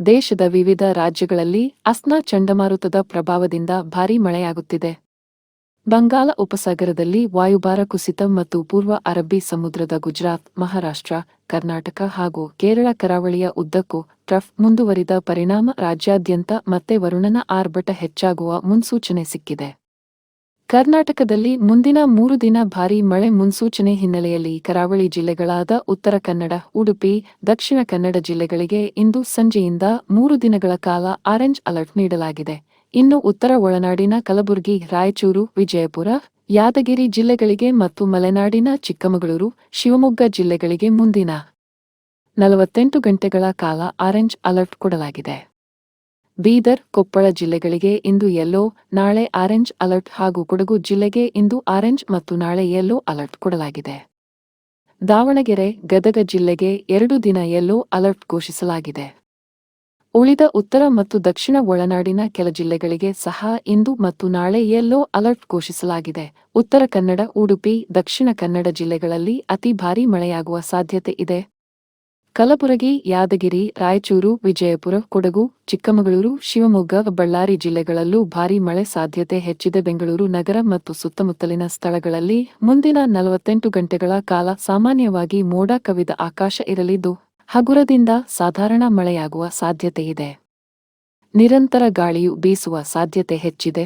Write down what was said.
ದೇಶದ ವಿವಿಧ ರಾಜ್ಯಗಳಲ್ಲಿ ಅಸ್ನಾ ಚಂಡಮಾರುತದ ಪ್ರಭಾವದಿಂದ ಭಾರೀ ಮಳೆಯಾಗುತ್ತಿದೆ. ಬಂಗಾಳ ಉಪಸಾಗರದಲ್ಲಿ ವಾಯುಭಾರ ಕುಸಿತ ಮತ್ತು ಪೂರ್ವ ಅರಬ್ಬಿ ಸಮುದ್ರದ ಗುಜರಾತ್, ಮಹಾರಾಷ್ಟ್ರ, ಕರ್ನಾಟಕ ಹಾಗೂ ಕೇರಳ ಕರಾವಳಿಯ ಉದ್ದಕ್ಕೂ ಟ್ರಫ್ ಮುಂದುವರಿದ ಪರಿಣಾಮ ರಾಜ್ಯಾದ್ಯಂತ ಮತ್ತೆ ವರುಣನ ಆರ್ಭಟ ಹೆಚ್ಚಾಗುವ ಮುನ್ಸೂಚನೆ ಸಿಕ್ಕಿದೆ. ಕರ್ನಾಟಕದಲ್ಲಿ ಮುಂದಿನ ಮೂರು ದಿನ ಭಾರೀ ಮಳೆ ಮುನ್ಸೂಚನೆ ಹಿನ್ನೆಲೆಯಲ್ಲಿ ಕರಾವಳಿ ಜಿಲ್ಲೆಗಳಾದ ಉತ್ತರ ಕನ್ನಡ, ಉಡುಪಿ, ದಕ್ಷಿಣ ಕನ್ನಡ ಜಿಲ್ಲೆಗಳಿಗೆ ಇಂದು ಸಂಜೆಯಿಂದ ಮೂರು ದಿನಗಳ ಕಾಲ ಆರೆಂಜ್ ಅಲರ್ಟ್ ನೀಡಲಾಗಿದೆ. ಇನ್ನು ಉತ್ತರ ಒಳನಾಡಿನ ಕಲಬುರಗಿ, ರಾಯಚೂರು, ವಿಜಯಪುರ, ಯಾದಗಿರಿ ಜಿಲ್ಲೆಗಳಿಗೆ ಮತ್ತು ಮಲೆನಾಡಿನ ಚಿಕ್ಕಮಗಳೂರು, ಶಿವಮೊಗ್ಗ ಜಿಲ್ಲೆಗಳಿಗೆ ಮುಂದಿನ ನಲವತ್ತೆಂಟು ಗಂಟೆಗಳ ಕಾಲ ಆರೆಂಜ್ ಅಲರ್ಟ್ ಕೊಡಲಾಗಿದೆ. ಬೀದರ್, ಕೊಪ್ಪಳ ಜಿಲ್ಲೆಗಳಿಗೆ ಇಂದು ಯೆಲ್ಲೋ ನಾಳೆ ಆರೆಂಜ್ ಅಲರ್ಟ್ ಹಾಗೂ ಕೊಡಗು ಜಿಲ್ಲೆಗೆ ಇಂದು ಆರೆಂಜ್ ಮತ್ತು ನಾಳೆ ಯೆಲ್ಲೋ ಅಲರ್ಟ್ ಕೊಡಲಾಗಿದೆ. ದಾವಣಗೆರೆ, ಗದಗ ಜಿಲ್ಲೆಗೆ ಎರಡು ದಿನ ಯೆಲ್ಲೋ ಅಲರ್ಟ್ ಘೋಷಿಸಲಾಗಿದೆ. ಉಳಿದ ಉತ್ತರ ಮತ್ತು ದಕ್ಷಿಣ ಒಳನಾಡಿನ ಕೆಲ ಜಿಲ್ಲೆಗಳಿಗೆ ಸಹ ಇಂದು ಮತ್ತು ನಾಳೆ ಯೆಲ್ಲೋ ಅಲರ್ಟ್ ಘೋಷಿಸಲಾಗಿದೆ. ಉತ್ತರ ಕನ್ನಡ, ಉಡುಪಿ, ದಕ್ಷಿಣ ಕನ್ನಡ ಜಿಲ್ಲೆಗಳಲ್ಲಿ ಅತಿ ಭಾರೀ ಮಳೆಯಾಗುವ ಸಾಧ್ಯತೆ ಇದೆ. ಕಲಬುರಗಿ, ಯಾದಗಿರಿ, ರಾಯಚೂರು, ವಿಜಯಪುರ, ಕೊಡಗು, ಚಿಕ್ಕಮಗಳೂರು, ಶಿವಮೊಗ್ಗ, ಬಳ್ಳಾರಿ ಜಿಲ್ಲೆಗಳಲ್ಲೂ ಭಾರೀ ಮಳೆ ಸಾಧ್ಯತೆ ಹೆಚ್ಚಿದೆ. ಬೆಂಗಳೂರು ನಗರ ಮತ್ತು ಸುತ್ತಮುತ್ತಲಿನ ಸ್ಥಳಗಳಲ್ಲಿ ಮುಂದಿನ ನಲವತ್ತೆಂಟು ಗಂಟೆಗಳ ಕಾಲ ಸಾಮಾನ್ಯವಾಗಿ ಮೋಡ ಕವಿದ ಆಕಾಶ ಇರಲಿದ್ದು, ಹಗುರದಿಂದ ಸಾಧಾರಣ ಮಳೆಯಾಗುವ ಸಾಧ್ಯತೆಯಿದೆ. ನಿರಂತರ ಗಾಳಿಯು ಬೀಸುವ ಸಾಧ್ಯತೆ ಹೆಚ್ಚಿದೆ.